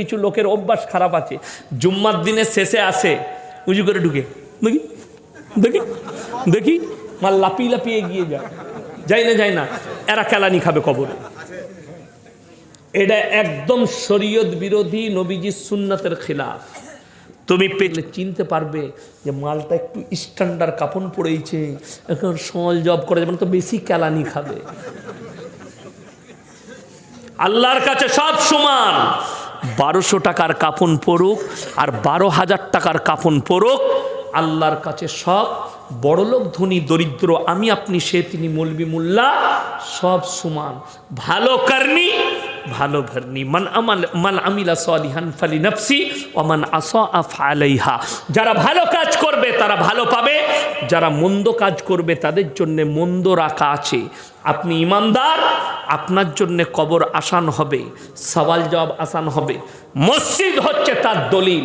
কিছু লোকের অভ্যাস খারাপ আছে। জুম্মার দিনের শেষে আসে, উজু করে ঢুকে। দেখি দেখি দেখি, মাল লাপিয়ে লাপিয়ে এগিয়ে যায়। যাই না যাই না, এরা কেলানি খাবে কবরে। এটা একদম শরীয়ত বিরোধী নবীজি সুন্নাতের খিলাফ। তুমি পেলে চিনতে পারবে যে মালটা একটু স্ট্যান্ডার্ড কাপড় পড়েছে এখন সল জব করে যাবে তো বেশি কেলানি খাবে। আল্লাহর কাছে সব সমান। বারোশো টাকার কাপন পরুক আর বারো হাজার টাকার কাপন পরুক, আল্লাহর কাছে সব বড়লোক, ধনী, দরিদ্র, আমি আপনি সে, তিনি মলবি মোল্লা, সব সমান। ভালো কারনি ভালো ভরনি। মান আমাল মান আমিলা সলিহান ফালি নফসি ওমান আসা আলাইহা যারা ভালো কাজ করবে, তারা ভালো পাবে। যারা মন্দ কাজ করবে, তাদের জন্য মন্দ রাখা আছে। আপনি ইমানদার, আপনার জন্য কবর আসান হবে, সওয়াল জবাব আসান হবে। মসজিদ হচ্ছে তার দলিল।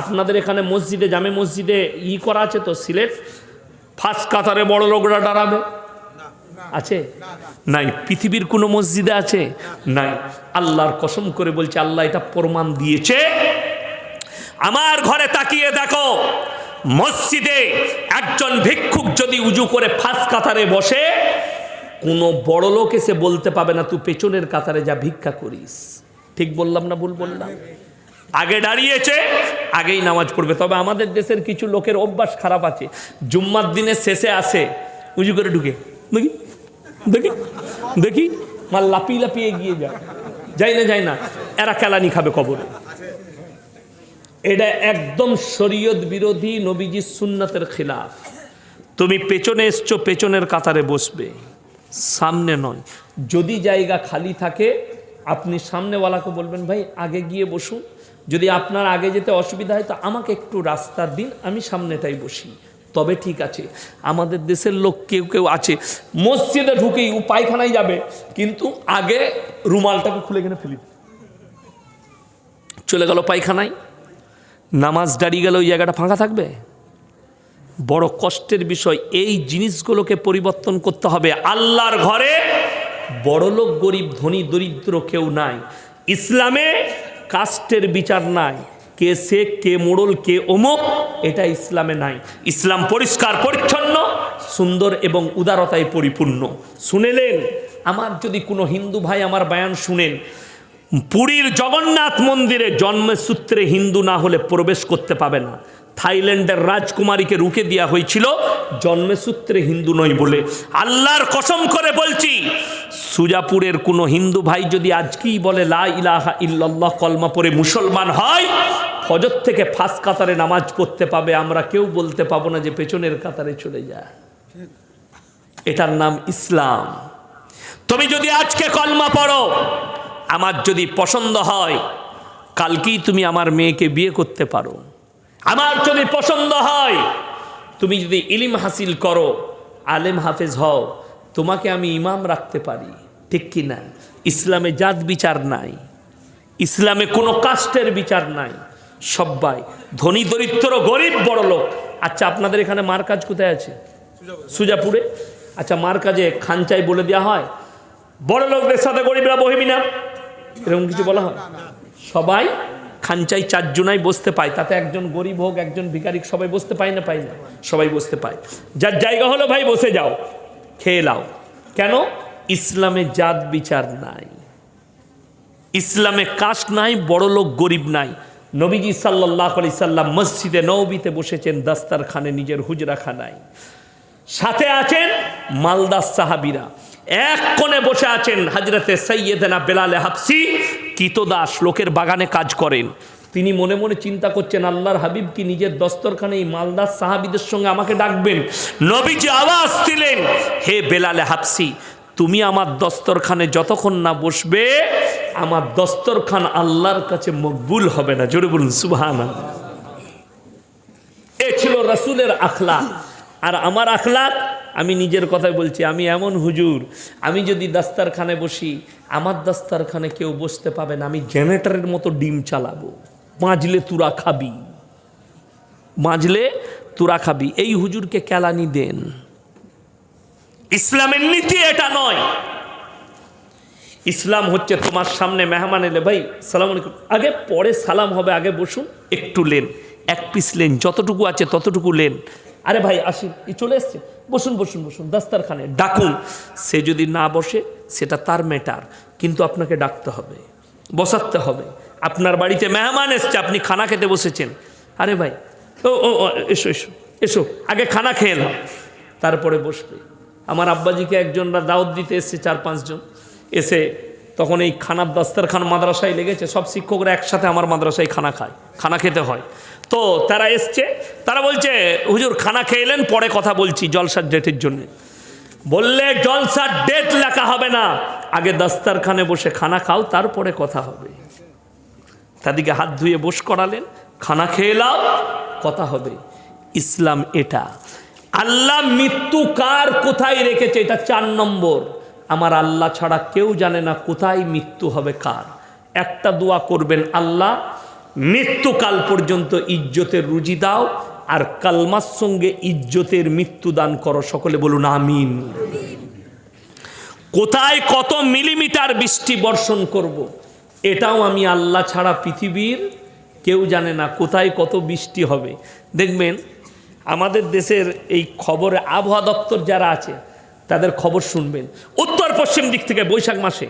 আপনাদের এখানে মসজিদে, জামে মসজিদে ই করা আছে তো সিলেট? ফার্স্ট কাতারে বড় লোকরা দাঁড়াবে। আছে? নাই, পৃথিবীর কোনো মসজিদে আছে? নাই। আল্লাহর কসম করে বলছে, আল্লাহ এটা প্রমাণ দিয়েছে। আমার ঘরে তাকিয়ে দেখো, মসজিদে একজন ভিক্ষুক যদি উজু করে ফাঁস কাতারে বসে, কোনো বড় লোক এসে বলতে পাবে না, তুই পেছনের কাতারে যা ভিক্ষা করিস। ঠিক বললাম না ভুল বললাম? আগে দাঁড়িয়েছে, আগেই নামাজ পড়বে। তবে আমাদের দেশের কিছু লোকের অভ্যাস খারাপ আছে। জুম্মার দিনের শেষে আসে, উজু করে ঢুকে। দেখি দেখি দেখি। মাল লাপিয়ে লাপিয়ে এগিয়ে যায়। যাই না যাই না, এরা কেলানি খাবে কবরে। এটা একদম শরীয়ত বিরোধী নবীজি সুন্নাতের খিলাফ। তুমি পেছনে এসছো, পেছনের কাতারে বসবে। সামনে নয়। যদি জায়গা খালি থাকে, আপনি সামনেওয়ালাকে বলবেন, ভাই, আগে গিয়ে বসুন। যদি আপনার আগে যেতে অসুবিধা হয়, তো আমাকে একটু রাস্তার দিন, আমি সামনেটাই বসি। তবে ঠিক আছে, আমাদের দেশের লোক কেউ কেউ আছে, মসজিদে ঢুকেই ও পায়খানায় যাবে, কিন্তু আগে রুমালটাকে খুলে এখানে ফেলি। চলে গেল পায়খানায়, নামাজ দাঁড়িয়ে গেলে ওই জায়গাটা ফাঁকা থাকবে? বড় কষ্টের বিষয়, এই জিনিসগুলোকে পরিবর্তন করতে হবে। আল্লাহর ঘরে বড়লোক গরিব, ধনী, দরিদ্র কেউ নাই। ইসলামে কাস্টের বিচার নাই। কে শেখ কে মোড়ল, কে অমুক এটা ইসলামে নাই। ইসলাম পরিষ্কার পরিচ্ছন্ন সুন্দর এবং উদারতায় পরিপূর্ণ। শুনেলেন? আমার যদি কোনো হিন্দু ভাই আমার বায়ান শুনেন পুরীর জগন্নাথ মন্দিরে জন্মসূত্রে হিন্দু না হলে প্রবেশ করতে পাবে না। থাইল্যান্ডের রাজকুমারীকে রুখে দেওয়া হয়েছিল জন্মসূত্রে হিন্দু নয় বলে। আল্লাহর কসম করে বলছি সুজাপুরের কোনো হিন্দু ভাই যদি আজকেই বলে, লা ইলাহা ইল্লাল্লাহ কলমা পরে মুসলমান হয়, ফজর থেকে ফাঁস কাতারে নামাজ পড়তে পাবে। আমরা কেউ বলতে পাবো না যে পেছনের কাতারে চলে যায়। এটার নাম ইসলাম। তুমি যদি আজকে কলমা পড়ো, আমার যদি পছন্দ হয়, কালকেই তুমি আমার মেয়েকে বিয়ে করতে পারো। আমার যদি পছন্দ হয়, তুমি যদি ইলিম হাসিল করো, আলেম হাফেজ হও, তোমাকে আমি ইমাম রাখতে পারি। ঠিক কি না ইসলামে জাত বিচার নাই। ইসলামে কোনো কাস্টের বিচার নাই। সবাই ধনী, দরিদ্র, গরিব, বড় লোক। আচ্ছা আপনাদের এখানে মার কাজ কোথায় আছে? সুজাপুরে? আচ্ছা মার কাজে খানচাই বলে দেওয়া হয়। বড় লোকদের সাথে গরিবরা বহিবি না। এরকম কিছু বলা হয়? সবাই খানচাই চারজনাই বসতে পায়। তাতে একজন গরিব হোক, একজন ভিকারিক সবাই বসতে পায় না পায় না? সবাই বসতে পায়। যার জায়গা হলো, ভাই, বসে যাও। খেয়ে লাও কেন? ইসলামে জাত বিচার নাই। ইসলামে কাস্ট নাই, বড় লোক গরিব নাই। নবীজি সাল্লাহ আলি সাল্লাম মসজিদে নবীতে বসেছেন, দাস্তারখানে নিজের হুজরা হুজরাখানায় সাথে আছেন মালদাস সাহাবিরা। এক কোণে বসে আছেন হাজরতে সৈয়দেনা বেলালে হাফসি, কিতদাস লোকের বাগানে কাজ করেন। তিনি মনে মনে চিন্তা করছেন, আল্লাহর হাবিব কি নিজের দস্তরখানে এই মালদাস সাহাবিদের সঙ্গে আমাকে ডাকবেন? নবীজি আওয়াজ দিলেন, হে বেলালে হাফসি তুমি আমার দস্তরখানে যতক্ষণ না বসবে, আমার দস্তরখান আল্লাহর কাছে মকবুল হবে না। জোরে বলুন সুবহান এ ছিল রসুলের আখলা আর আমার আখলাক, আমি নিজের কথাই বলছি, আমি এমন হুজুর, আমি যদি দাস্তারখানে বসি, আমার দাস্তারখানে কেউ বসতে পাবে না, আমি জেনারেটরের মতো ডিম চালাবো। মাজলে তুরা খাবি। মাজলে তুরা খাবি। এই হুজুরকে কেলানি দেন। ইসলামের নীতি এটা নয়। ইসলাম হচ্ছে তোমার সামনে মেহমান এলে ভাই সালাম আলাইকুম। আগে পরে সালাম হবে আগে বসুন একটু লেন। এক পিস লেন যতটুকু আছে ততটুকু লেন। আরে ভাই আসি চলে এসছে। বসুন বসুন বসুন দাস্তারখানে ডাকুন। সে যদি না বসে সেটা তার ম্যাটার কিন্তু আপনাকে ডাকতে হবে বসাতে হবে। আপনার বাড়িতে মেহমান এসছে আপনি খানা খেতে বসেছেন। আরে ভাই ও ও, এসো এসো এসো আগে খানা খেয়ে নাও। তারপরে বসবে। আমার আব্বাজিকে একজনরা দাওয়াত দিতে এসছে চার, পাঁচজন। এসে তখন এই খানার দাস্তারখান মাদ্রাসায় লেগেছে। সব শিক্ষকরা একসাথে আমার মাদ্রাসায় খানা খায়, খানা খেতে হয়। তো তারা এসছে, তারা বলছে, হুজুর, খানা খেয়েলেন পরে কথা বলছি জলসার ডেটের জন্য। বললে, জলসার ডেট লেখা হবে না। আগে দাস্তারখানে বসে খানা খাও, তারপরে কথা হবে। তাদেরকে হাত ধুয়ে বস করালেন, খানা খেয়ে লাও কথা হবে। ইসলাম এটা। আল্লাহ মৃত্যু কার কোথায় রেখেছে এটা চার নম্বর। আমার আল্লাহ ছাড়া কেউ জানে না কোথায় মৃত্যু হবে কার। একটা দোয়া করবেন, আল্লাহ, মৃত্যুকাল পর্যন্ত ইজ্জতের রুজি দাও আর কালমার সঙ্গে ইজ্জতের মৃত্যু দান করো। সকলে বলুন, আমিন। কোথায় কত মিলিমিটার বৃষ্টি বর্ষণ করব। এটাও আমি আল্লাহ ছাড়া পৃথিবীর কেউ জানে না কোথায় কত বৃষ্টি হবে। দেখবেন আমাদের দেশের এই খবরে, আবহাওয়া দপ্তর যারা আছে, তাদের খবর শুনবেন। উত্তর পশ্চিম দিক থেকে বৈশাখ মাসে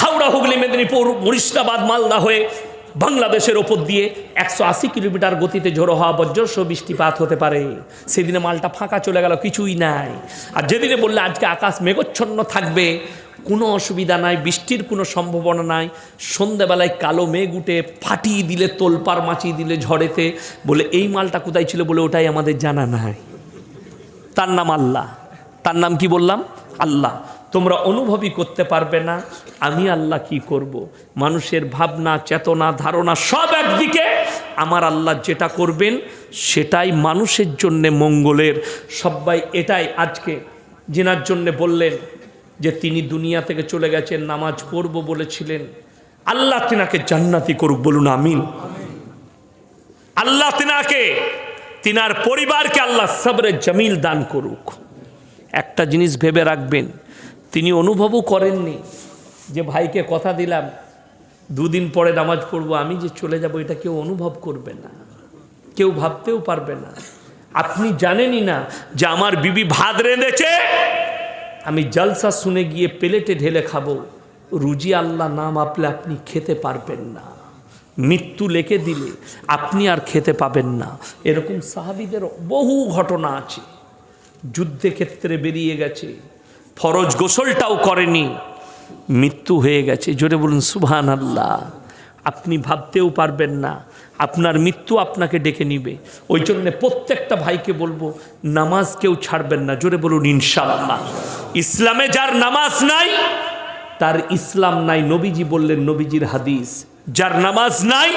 হাওড়া, হুগলি, মেদিনীপুর মুরিশাবাদ মালদা হয়ে বাংলাদেশের ওপর দিয়ে একশো আশি কিলোমিটার গতিতে ঝোড়ো হওয়া বজ্রস্ব বৃষ্টিপাত হতে পারে। সেদিনে মালটা ফাঁকা চলে গেল, কিছুই নাই। আর যেদিনে বললে আজকে আকাশ মেঘচ্ছন্ন থাকবে, কোনো অসুবিধা নাই, বৃষ্টির কোনো সম্ভাবনা নাই। সন্ধেবেলায় কালো মেঘ উঠে ফাটিয়ে দিলে, তোলপার মাচিয়ে দিলে ঝড়েতে। বলে, এই মালটা কোথায় ছিল? বলে, ওটাই আমাদের জানা নাই। তার নাম আল্লাহ। তার নাম কি বললাম? আল্লাহ, তোমরা অনুভবই করতে পারবে না। আমি আল্লাহ কি করব। মানুষের ভাবনা, চেতনা, ধারণা সব একদিকে। আমার আল্লাহ যেটা করবেন, সেটাই মানুষের জন্যে মঙ্গলের। সবাই এটাই আজকে জেনার জন্যে বললেন যে, তিনি দুনিয়া থেকে চলে গেছেন, নামাজ পড়ব বলেছিলেন। আল্লাহ তিনাকে জান্নাতি করুক, বলুন আমিন। আল্লাহ তিনাকে, তিনার পরিবারকে আল্লাহ সবরে জমিল দান করুক। একটা জিনিস ভেবে রাখবেন। তিনি অনুভবও করেননি যে, ভাইকে কথা দিলাম, দুদিন পরে নামাজ পড়ব, আমি যে চলে যাব, এটা কেউ অনুভব করবে না। কেউ ভাবতেও পারবে না। আপনি জানেনই না যে, আমার বিবি ভাত রেঁধেছে, আমি জলসা শুনে গিয়ে প্লেটে ঢেলে খাব। রুজি আল্লাহ নাম আপলে আপনি খেতে পারবেন না। মৃত্যু লেখে দিলে আপনি আর খেতে পাবেন না। এরকম সাহাবিদের বহু ঘটনা আছে। যুদ্ধে ক্ষেত্রে বেরিয়ে গেছে। ফরজ গোসলটাও করেনি। মৃত্যু হয়ে গেছে। জোরে বলুন সুবহান আল্লাহ আপনি ভাবতেও পারবেন না, আপনার মৃত্যু আপনাকে ডেকে নিবে। ওই জন্য প্রত্যেকটা ভাইকে বলব, নামাজ কেউ ছাড়বেন না। জোরে বলুন, ইনশাআল্লাহ। ইসলামে যার নামাজ নাই, তার ইসলাম নাই। নবীজি বললেন, নবীজির হাদিস, যার নামাজ নাই,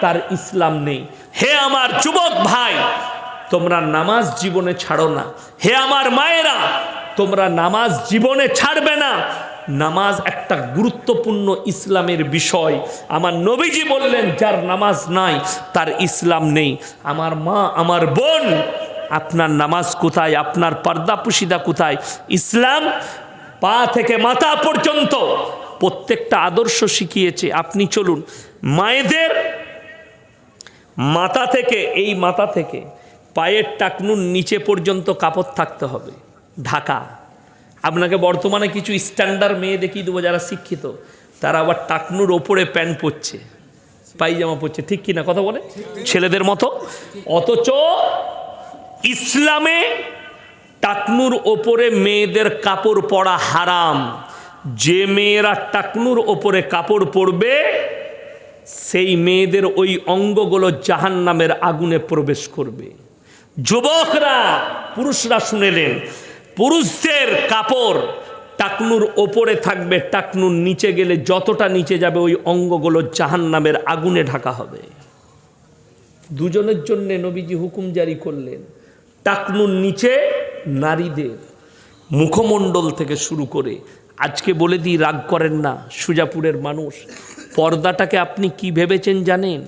তার ইসলাম নেই। হে আমার যুবক ভাই তোমরা নামাজ জীবনে ছাড়ো না। হে আমার মায়েরা, তোমরা নামাজ জীবনে ছাড়বে না। নামাজ একটা গুরুত্বপূর্ণ ইসলামের বিষয়। আমার নবীজি বললেন, যার নামাজ নাই, তার ইসলাম নেই। আমার মা, আমার বোন, আপনার নামাজ কোথায়? আপনার পর্দা পুশিদা কোথায়? ইসলাম পা থেকে মাথা পর্যন্ত প্রত্যেকটা আদর্শ শিখিয়েছে। আপনি চলুন, মায়েদের মাথা থেকে, এই মাথা থেকে পায়ের টাকনুর নিচে পর্যন্ত কাপড় থাকতে হবে। ঢাকা। আপনাকে বর্তমানে কিছু স্ট্যান্ডার্ড মেয়ে দেখিয়ে দেবো যারা শিক্ষিত। তারা আবার টাকনুর ওপরে প্যান্ট পরছে। পাইজামা পরছে। ঠিক কিনা কথা বলে? ছেলেদের মতো। অথচ ইসলামে টাকনুর ওপরে মেয়েদের কাপড় পরা হারাম। যে মেয়েরা টাকনুর ওপরে কাপড় পরবে, সেই মেয়েদের ওই অঙ্গগুলো জাহান নামের আগুনে প্রবেশ করবে। যুবকরা, পুরুষরা শুনেলেন পুরুষদের কাপড় টাকনুর ওপরে থাকবে, টাকনুর নিচে গেলে যতটা নিচে যাবে ওই অঙ্গগুলো জাহান নামের আগুনে ঢাকা হবে। দুজনের জন্য নবীজি হুকুম জারি করলেন, টাকনুর নিচে নারীদের মুখমণ্ডল থেকে শুরু করে, আজকে বলে দিই, রাগ করেন না, সুজাপুরের মানুষ, পর্দাটাকে আপনি কি ভেবেছেন জানেন?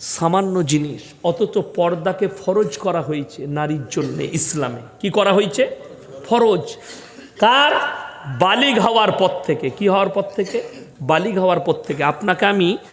সামান্য জিনিস, অথচ পর্দাকে ফরজ করা হয়েছে নারীর জন্যে ইসলামে। কি করা হয়েছে? ফরজ। কার বালিগ হওয়ার পর থেকে, কি হওয়ার পর থেকে? বালিগ হওয়ার পর থেকে। আপনাকে আমি